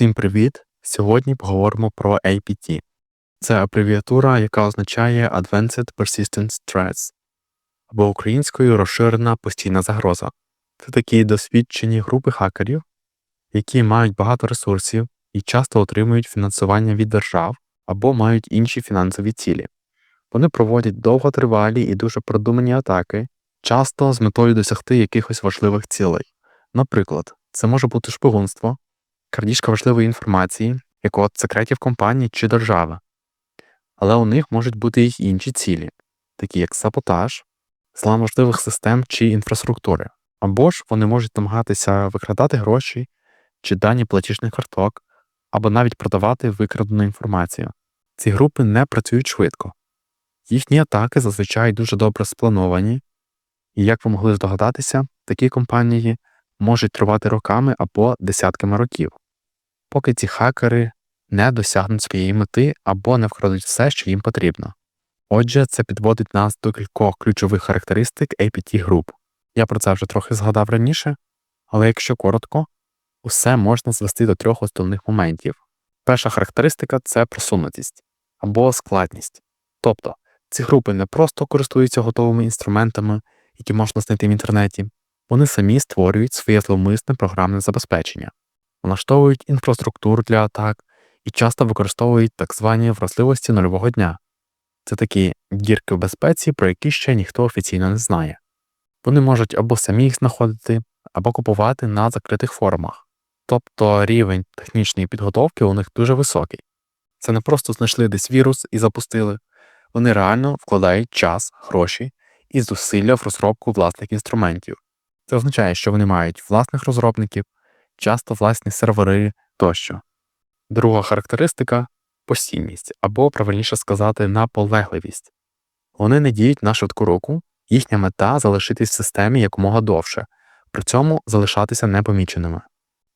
Всім привіт! Сьогодні поговоримо про APT. Це абревіатура, яка означає Advanced Persistent Threats або українською розширена постійна загроза. Це такі досвідчені групи хакерів, які мають багато ресурсів і часто отримують фінансування від держав або мають інші фінансові цілі. Вони проводять довготривалі і дуже продумані атаки, часто з метою досягти якихось важливих цілей. Наприклад, це може бути шпигунство, крадіжка важливої інформації, як от секретів компанії чи держави. Але у них можуть бути й інші цілі, такі як саботаж, злам важливих систем чи інфраструктури. Або ж вони можуть намагатися викрадати гроші чи дані платіжних карток, або навіть продавати викрадену інформацію. Ці групи не працюють швидко. Їхні атаки зазвичай дуже добре сплановані, і, як ви могли здогадатися, такі компанії можуть тривати роками або десятками років, поки ці хакери не досягнуть своєї мети або не вкрадуть все, що їм потрібно. Отже, це підводить нас до кількох ключових характеристик APT груп. Я про це вже трохи згадав раніше, але якщо коротко, усе можна звести до трьох основних моментів. Перша характеристика це просунутість або складність. Тобто ці групи не просто користуються готовими інструментами, які можна знайти в інтернеті, вони самі створюють своє зловмисне програмне забезпечення, влаштовують інфраструктуру для атак і часто використовують так звані вразливості нульового дня. Це такі дірки в безпеці, про які ще ніхто офіційно не знає. Вони можуть або самі їх знаходити, або купувати на закритих форумах. Тобто рівень технічної підготовки у них дуже високий. Це не просто знайшли десь вірус і запустили, вони реально вкладають час, гроші і зусилля в розробку власних інструментів. Це означає, що вони мають власних розробників, часто власні сервери тощо. Друга характеристика постійність або, правильніше сказати, наполегливість. Вони не діють на швидку руку, їхня мета залишитись в системі якомога довше, при цьому залишатися непоміченими.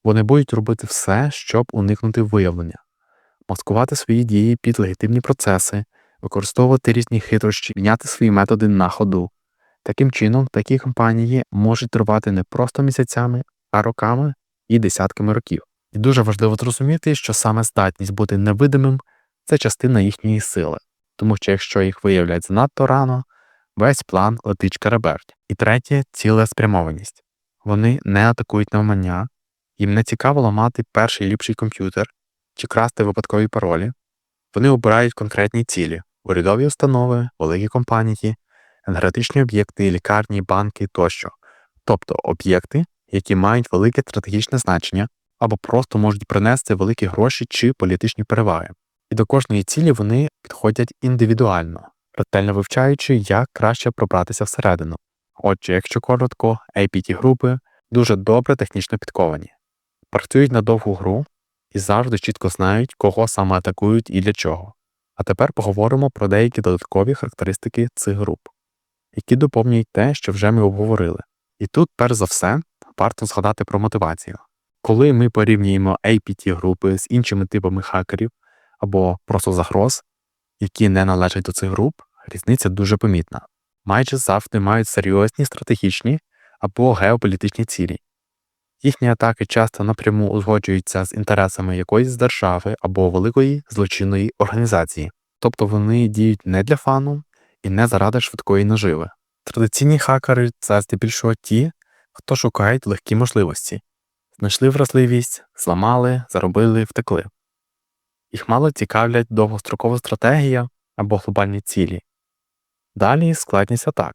Вони будуть робити все, щоб уникнути виявлення, маскувати свої дії під легітимні процеси, використовувати різні хитрощі, міняти свої методи на ходу. Таким чином, такі кампанії можуть тривати не просто місяцями, а роками і десятками років. І дуже важливо зрозуміти, що саме здатність бути невидимим це частина їхньої сили, тому що якщо їх виявлять занадто рано, весь план летить караберть. І третє цілеспрямованість. Вони не атакують навмання, їм не цікаво ламати перший ліпший комп'ютер чи красти випадкові паролі. Вони обирають конкретні цілі урядові установи, великі компанії, енергетичні об'єкти, лікарні, банки тощо, тобто об'єкти, які мають велике стратегічне значення або просто можуть принести великі гроші чи політичні переваги. І до кожної цілі вони підходять індивідуально, ретельно вивчаючи, як краще пробратися всередину. Отже, якщо коротко, APT групи дуже добре технічно підковані, працюють на довгу гру і завжди чітко знають, кого саме атакують і для чого. А тепер поговоримо про деякі додаткові характеристики цих груп, які доповнюють те, що вже ми обговорили. І тут, перш за все, варто згадати про мотивацію. Коли ми порівнюємо APT групи з іншими типами хакерів або просто загроз, які не належать до цих груп, різниця дуже помітна. Майже завжди мають серйозні стратегічні або геополітичні цілі. Їхні атаки часто напряму узгоджуються з інтересами якоїсь держави або великої злочинної організації, тобто вони діють не для фану і не заради швидкої наживи. Традиційні хакери це здебільшого ті, хто шукають легкі можливості, знайшли вразливість, зламали, заробили, втекли. Їх мало цікавлять довгострокова стратегія або глобальні цілі. Далі складність атак.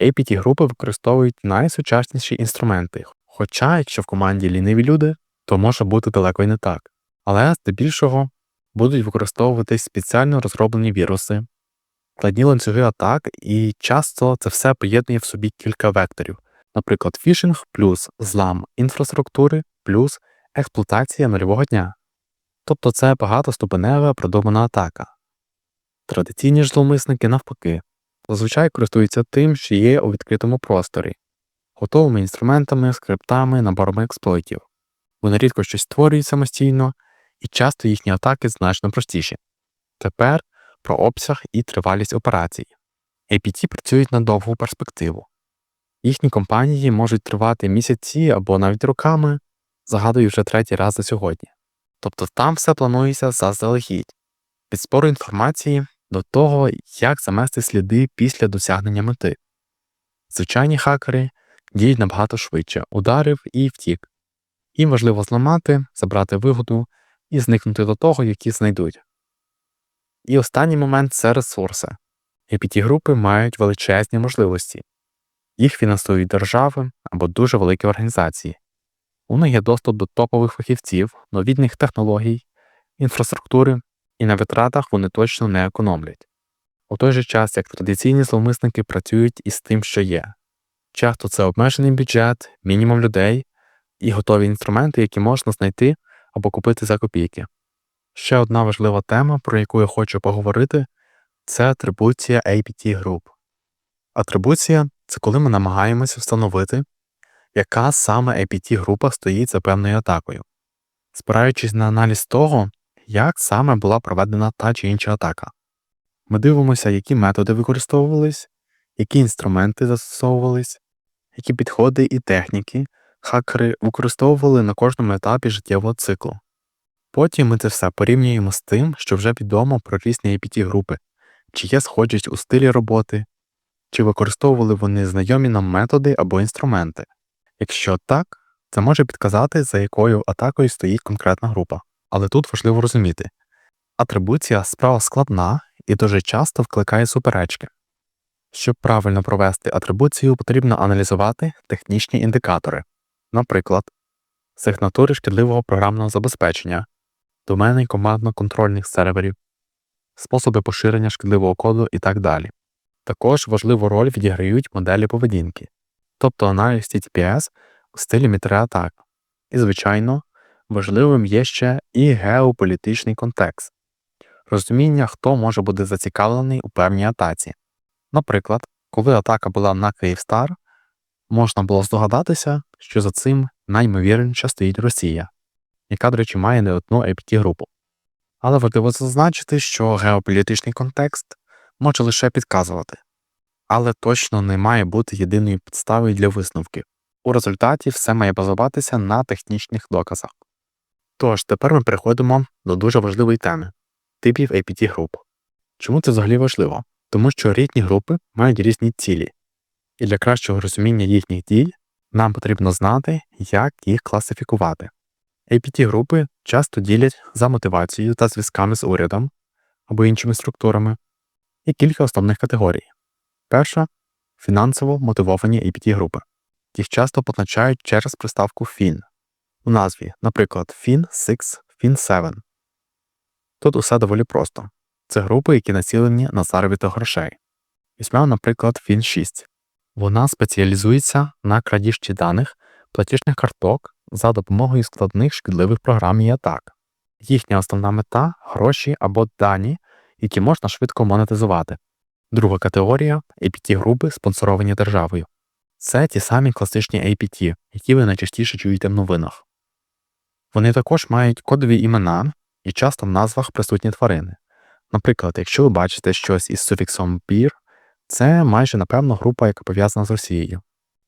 APT групи використовують найсучасніші інструменти, хоча, якщо в команді ліниві люди, то може бути далеко й не так. Але здебільшого будуть використовувати спеціально розроблені віруси, складні ланцюги атак, і часто це все поєднує в собі кілька векторів, наприклад, фішинг плюс злам інфраструктури плюс експлуатація нульового дня. Тобто це багатоступенева продумана атака. Традиційні ж зловмисники, навпаки, зазвичай користуються тим, що є у відкритому просторі, готовими інструментами, скриптами, наборами експлойтів. Вони рідко щось створюють самостійно, і часто їхні атаки значно простіші. Тепер про обсяг і тривалість операцій. APT працюють на довгу перспективу. Їхні компанії можуть тривати місяці або навіть роками, загадую вже третій раз за сьогодні. Тобто там все планується заздалегідь. Від спору інформації до того, як замести сліди після досягнення мети. Звичайні хакери діють набагато швидше, ударив і втік. Їм важливо зламати, забрати вигоду і зникнути до того, які знайдуть. І останній момент це ресурси. apt групи мають величезні можливості. Їх фінансують держави або дуже великі організації. У них є доступ до топових фахівців, новітніх технологій, інфраструктури, і на витратах вони точно не економлять. У той же час, як традиційні зловмисники працюють із тим, що є. Часто це обмежений бюджет, мінімум людей і готові інструменти, які можна знайти або купити за копійки. Ще одна важлива тема, про яку я хочу поговорити, це атрибуція APT груп. Атрибуція це коли ми намагаємося встановити, яка саме APT група стоїть за певною атакою, спираючись на аналіз того, як саме була проведена та чи інша атака. Ми дивимося, які методи використовувались, які інструменти застосовувались, які підходи і техніки хакери використовували на кожному етапі життєвого циклу. Потім ми це все порівнюємо з тим, що вже відомо про різні apt групи, чи є схожість у стилі роботи, чи використовували вони знайомі нам методи або інструменти. Якщо так, це може підказати, за якою атакою стоїть конкретна група. Але тут важливо розуміти атрибуція справа складна і дуже часто вкликає суперечки. Щоб правильно провести атрибуцію, потрібно аналізувати технічні індикатори, наприклад, сигнатури шкідливого програмного забезпечення, домени командно-контрольних серверів, способи поширення шкідливого коду і так далі. Також важливу роль відіграють моделі поведінки, тобто аналіз TTPS у стилі мітреатак. І, звичайно, важливим є ще і геополітичний контекст, розуміння, хто може бути зацікавлений у певній атаці. Наприклад, коли атака була на Київстар, можна було здогадатися, що за цим наймовірніше стоїть Росія, яка, до речі, має не одну apt групу. Але важливо зазначити, що геополітичний контекст може лише підказувати, але точно не має бути єдиною підставою для висновків. У результаті все має базуватися на технічних доказах. Тож, тепер ми переходимо до дуже важливої теми типів apt груп. Чому це взагалі важливо? Тому що різні групи мають різні цілі, і для кращого розуміння їхніх дій нам потрібно знати, як їх класифікувати. apt групи часто ділять за мотивацією та зв'язками з урядом або іншими структурами і кілька основних категорій. Перша фінансово мотивовані apt групи. Їх часто позначають через приставку FIN у назві, наприклад, FIN6, FIN7. Тут усе доволі просто. Це групи, які націлені на заробіток грошей. Візьмемо, наприклад, FIN6. Вона спеціалізується на крадіжці даних платіжних карток за допомогою складних шкідливих програм і атак. Їхня основна мета гроші або дані, які можна швидко монетизувати. Друга категорія apt групи, спонсоровані державою. Це ті самі класичні APT, які ви найчастіше чуєте в новинах. Вони також мають кодові імена і часто в назвах присутні тварини. Наприклад, якщо ви бачите щось із суфіксом «бір», це майже напевно група, яка пов'язана з Росією.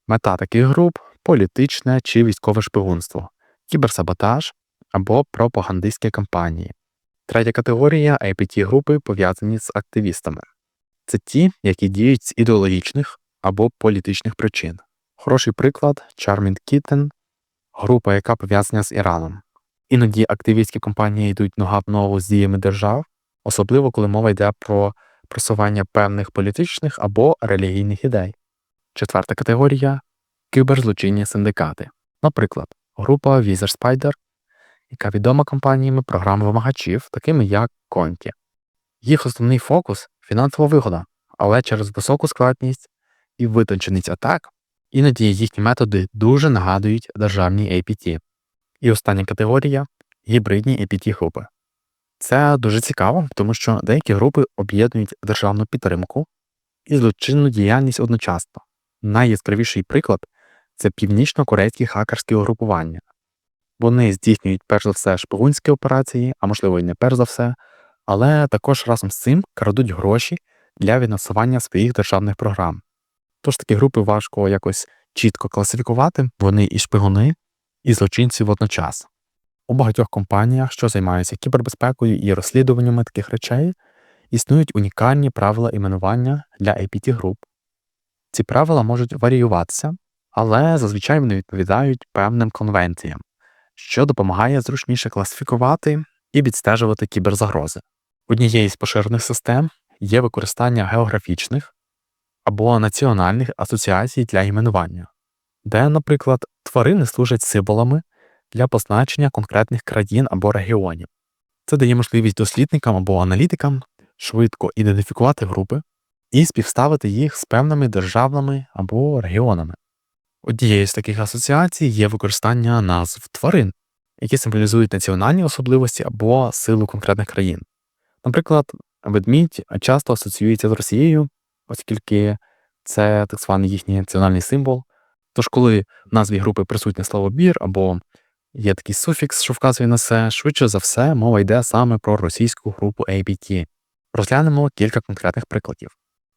Мета таких груп політичне чи військове шпигунство, кіберсаботаж або пропагандистські кампанії. Третя категорія apt групи пов'язані з активістами. Це ті, які діють з ідеологічних або політичних причин. Хороший приклад Charming Kitten, група, яка пов'язана з Іраном. Іноді активістські компанії йдуть нога в ногу з діями держав, особливо коли мова йде про просування певних політичних або релігійних ідей. Четверта категорія кіберзлочинні синдикати. Наприклад, група Wizard Spider, яка відома компаніями програм вимагачів, такими як Conti. Їх основний фокус фінансова вигода, але через високу складність і витонченість атак, іноді їхні методи дуже нагадують державні APT. І остання категорія гібридні apt групи. Це дуже цікаво, тому що деякі групи об'єднують державну підтримку і злочинну діяльність одночасно. Найяскравіший приклад це північно-корейські хакерські угрупування. Вони здійснюють перш за все шпигунські операції, а можливо і не перш за все, але також разом з цим крадуть гроші для фінансування своїх державних програм. Тож такі групи важко якось чітко класифікувати, вони і шпигуни, і злочинці водночас. У багатьох компаніях, що займаються кібербезпекою і розслідуваннями таких речей, існують унікальні правила іменування для APT груп. Ці правила можуть варіюватися, але зазвичай вони відповідають певним конвенціям, що допомагає зручніше класифікувати і відстежувати кіберзагрози. Однією з поширених систем є використання географічних або національних асоціацій для іменування, де, наприклад, тварини служать символами для позначення конкретних країн або регіонів. Це дає можливість дослідникам або аналітикам швидко ідентифікувати групи і співставити їх з певними державами або регіонами. Однією з таких асоціацій є використання назв тварин, які символізують національні особливості або силу конкретних країн. Наприклад, ведмідь часто асоціюється з Росією, оскільки це так званий їхній національний символ. Тож, коли в назві групи присутнє слово бір або є такий суфікс, що вказує на це, швидше за все, мова йде саме про російську групу APT. Розглянемо кілька конкретних прикладів.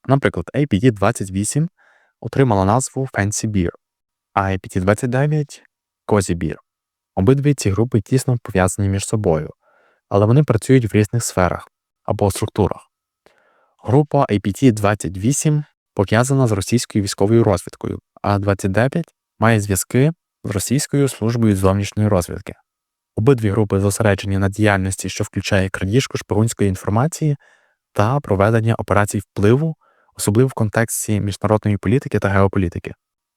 Наприклад, APT-28 отримала назву Fancy Beer, а APT-29 Cozy Beer. Обидві ці групи тісно пов'язані між собою, але вони працюють в різних сферах або структурах. Група APT-28 пов'язана з російською військовою розвідкою, а 29 має зв'язки з Російською службою зовнішньої розвідки. Обидві групи зосереджені на діяльності, що включає крадіжку шпигунської інформації та проведення операцій впливу, особливо в контексті міжнародної політики та геополітики.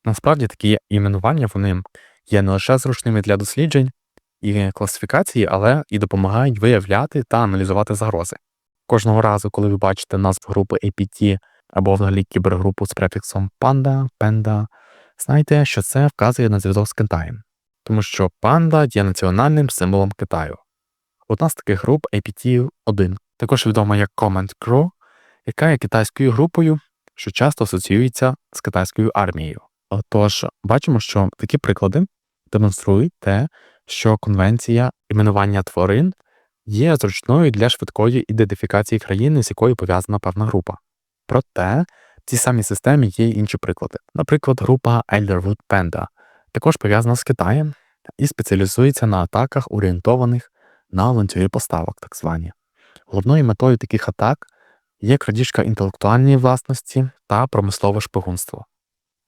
Насправді такі іменування вони є не лише зручними для досліджень і класифікації, але і допомагають виявляти та аналізувати загрози. Кожного разу, коли ви бачите назву групи APT або взагалі кібергрупу з префіксом Panda, Panda, знайте, що це вказує на зв'язок з Китаєм, тому що панда є національним символом Китаю. Одна з таких груп APT-1, також відома як Command Crew, яка є китайською групою, що часто асоціюється з китайською армією. Тож бачимо, що такі приклади демонструють те, що конвенція іменування тварин є зручною для швидкої ідентифікації країни, з якою пов'язана певна група. Проте в цій самій системі є й інші приклади. Наприклад, група Elderwood Panda також пов'язана з Китаєм і спеціалізується на атаках, орієнтованих на ланцюги поставок, так звані. Головною метою таких атак є крадіжка інтелектуальної власності та промислове шпигунство.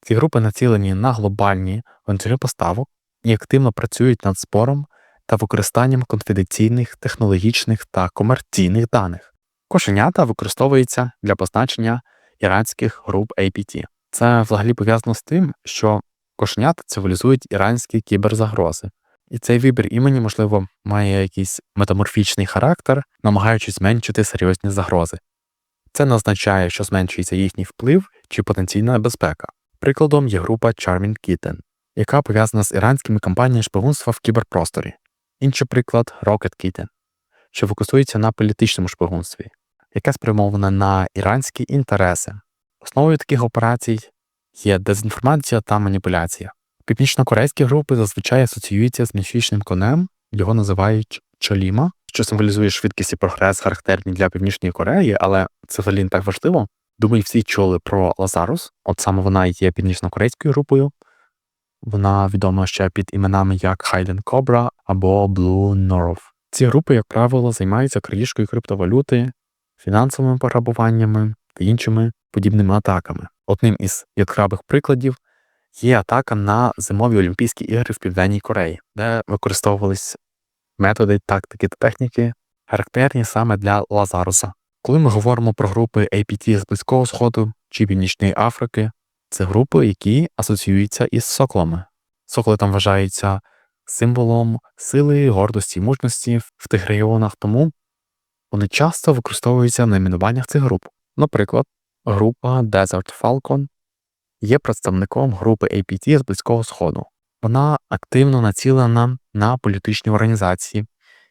Ці групи націлені на глобальні ланцюги поставок і активно працюють над спором та використанням конфіденційних, технологічних та комерційних даних. Кошенята використовуються для позначення іранських груп APT. Це взагалі пов'язано з тим, що кошенята цивілізують іранські кіберзагрози. І цей вибір імені, можливо, має якийсь метаморфічний характер, намагаючись зменшити серйозні загрози. Це не означає, що зменшується їхній вплив чи потенційна безпека. Прикладом є група Charming Kitten, яка пов'язана з іранськими кампаніями шпигунства в кіберпросторі. Інший приклад Rocket Kitten, що фокусується на політичному шпигунстві, яке спрямоване на іранські інтереси. Основою таких операцій є дезінформація та маніпуляція. Північно-корейські групи зазвичай асоціюються з міфічним конем, його називають чоліма, що символізує швидкість і прогрес, характерні для Північної Кореї, але це взагалі не так важливо. Думаю, всі чули про Лазарус, от саме вона є північно-корейською групою. Вона відома ще під іменами як Highland Cobra або Blue North. Ці групи, як правило, займаються крадіжкою криптовалюти, фінансовими пограбуваннями та іншими подібними атаками. Одним із яскравих прикладів є атака на зимові Олімпійські ігри в Південній Кореї, де використовувались методи, тактики та техніки, характерні саме для Лазаруса. Коли ми говоримо про групи APT з Близького Сходу чи Північної Африки, це групи, які асоціюються із соклами. Соколи там вважаються символом сили, гордості і мужності в тих регіонах, тому вони часто використовуються в найменуваннях цих груп. Наприклад, група Desert Falcon є представником групи APT з Близького Сходу. Вона активно націлена на політичні організації,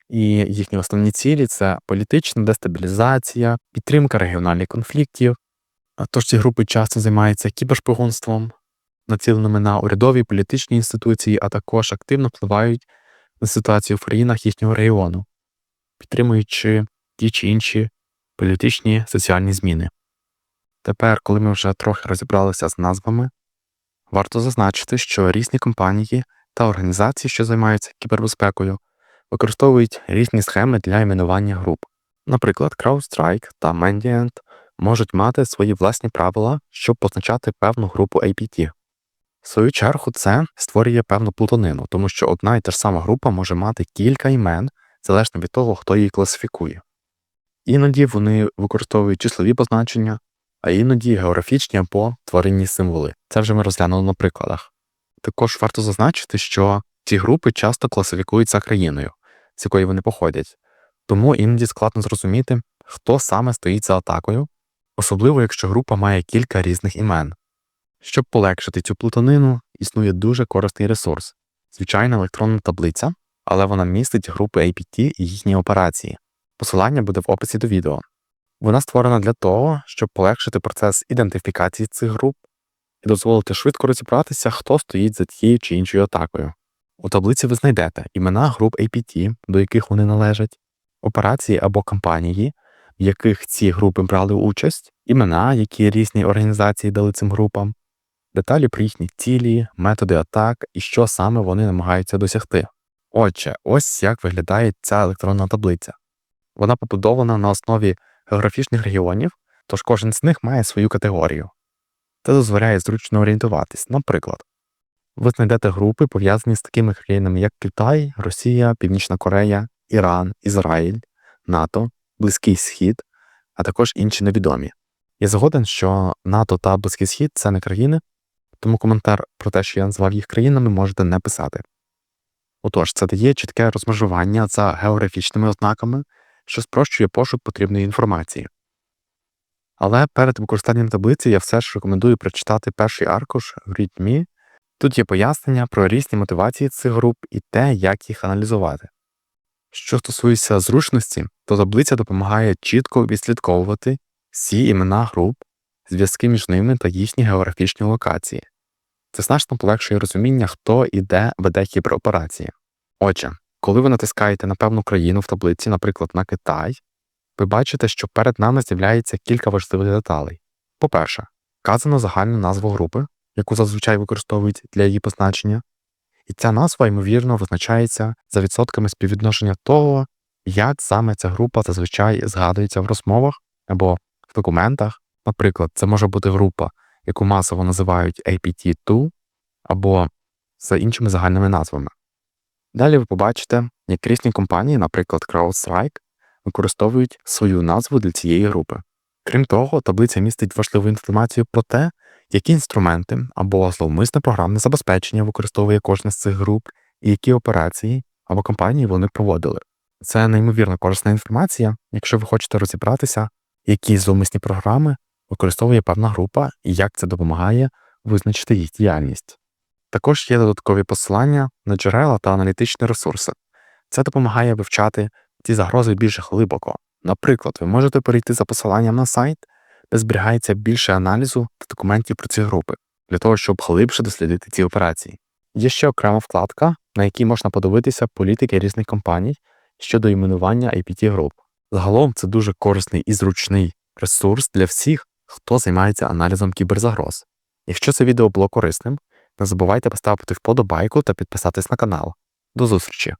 і їхні основні цілі це політична дестабілізація, підтримка регіональних конфліктів. Тож ці групи часто займаються кібершпигунством, націленими на урядові політичні інституції, а також активно впливають на ситуацію в країнах їхнього регіону, підтримуючи ті чи інші політичні соціальні зміни. Тепер, коли ми вже трохи розібралися з назвами, варто зазначити, що різні компанії та організації, що займаються кібербезпекою, використовують різні схеми для іменування груп. Наприклад, CrowdStrike та Mandiant можуть мати свої власні правила, щоб позначати певну групу APT. В свою чергу, це створює певну плутанину, тому що одна і та ж сама група може мати кілька імен, залежно від того, хто її класифікує. Іноді вони використовують числові позначення, а іноді географічні або тваринні символи. Це вже ми розглянули на прикладах. Також варто зазначити, що ці групи часто класифікуються країною, з якої вони походять, тому іноді складно зрозуміти, хто саме стоїть за атакою, особливо якщо група має кілька різних імен. Щоб полегшити цю плутанину, існує дуже корисний ресурс звичайна електронна таблиця, але вона містить групи APT і їхні операції. Посилання буде в описі до відео. Вона створена для того, щоб полегшити процес ідентифікації цих груп і дозволити швидко розібратися, хто стоїть за тією чи іншою атакою. У таблиці ви знайдете імена груп APT, до яких вони належать, операції або кампанії, в яких ці групи брали участь, імена, які різні організації дали цим групам, деталі про їхні цілі, методи атак і що саме вони намагаються досягти. Отже, ось як виглядає ця електронна таблиця. Вона побудована на основі географічних регіонів, тож кожен з них має свою категорію. Це дозволяє зручно орієнтуватись. Наприклад, ви знайдете групи, пов'язані з такими країнами, як Китай, Росія, Північна Корея, Іран, Ізраїль, НАТО, Близький Схід, а також інші невідомі. Я згоден, що НАТО та Близький Схід це не країни, тому коментар про те, що я назвав їх країнами, можете не писати. Отож, це дає чітке розмежування за географічними ознаками, що спрощує пошук потрібної інформації. Але перед використанням таблиці я все ж рекомендую прочитати перший аркуш в рідмі. Тут є пояснення про різні мотивації цих груп і те, як їх аналізувати. Що стосується зручності, то таблиця допомагає чітко відслідковувати всі імена груп, зв'язки між ними та їхні географічні локації. Це значно полегшує розуміння, хто і де веде кібероперації. Отже, коли ви натискаєте на певну країну в таблиці, наприклад, на Китай, ви бачите, що перед нами з'являється кілька важливих деталей. По-перше, вказано загальну назву групи, яку зазвичай використовують для її позначення, і ця назва, ймовірно, визначається за відсотками співвідношення того, як саме ця група зазвичай згадується в розмовах або в документах. Наприклад, це може бути група, яку масово називають APT2 або за іншими загальними назвами. Далі ви побачите, як різні компанії, наприклад, CrowdStrike, використовують свою назву для цієї групи. Крім того, таблиця містить важливу інформацію про те, які інструменти або зловмисне програмне забезпечення використовує кожна з цих груп, і які операції або кампанії вони проводили. Це неймовірно корисна інформація, якщо ви хочете розібратися, які зловмисні програми використовує певна група і як це допомагає визначити їх діяльність. Також є додаткові посилання на джерела та аналітичні ресурси. Це допомагає вивчати ці загрози більш глибоко. Наприклад, ви можете перейти за посиланням на сайт, зберігається більше аналізу та документів про ці групи, для того, щоб глибше дослідити ці операції. Є ще окрема вкладка, на якій можна подивитися політики різних компаній щодо іменування IPT груп. Загалом це дуже корисний і зручний ресурс для всіх, хто займається аналізом кіберзагроз. Якщо це відео було корисним, не забувайте поставити вподобайку та підписатись на канал. До зустрічі!